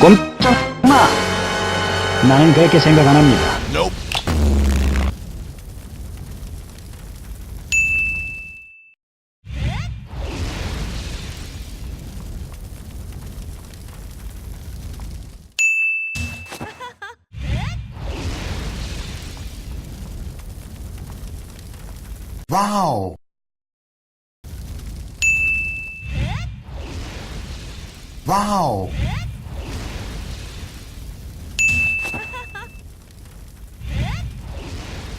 꼼짝 마! 나는 그렇게 생각 안 합니다. 와우. 와우. 와우.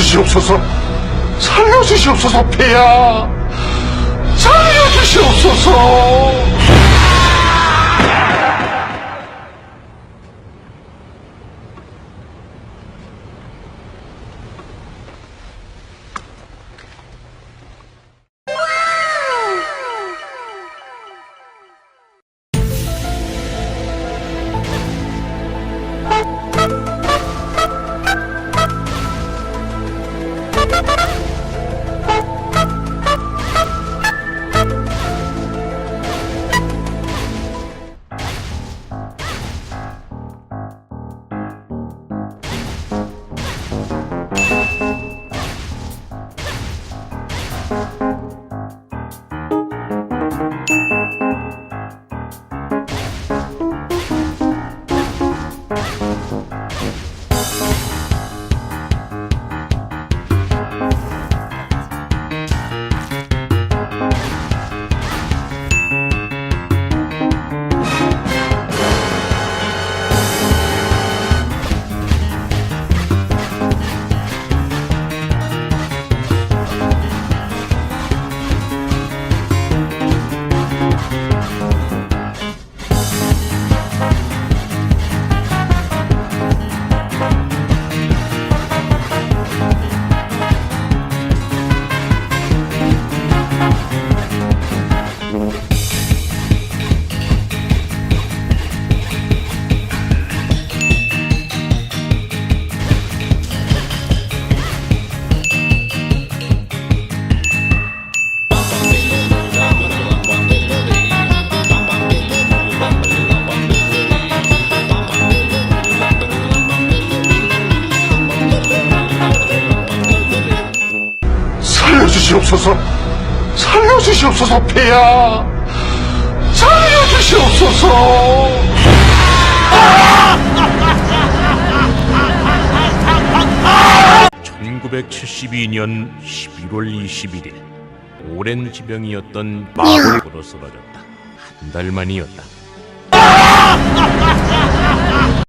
살려주시옵소서. 살려주시옵소서, 폐야. 살려주시옵소서. 살려주시옵소서. 살려주시옵소서, 폐야. 살려주시옵소서. 1972년 11월 21일 오랜 지병이었던 마을으로 쓰러졌다. 한 달 만이었다.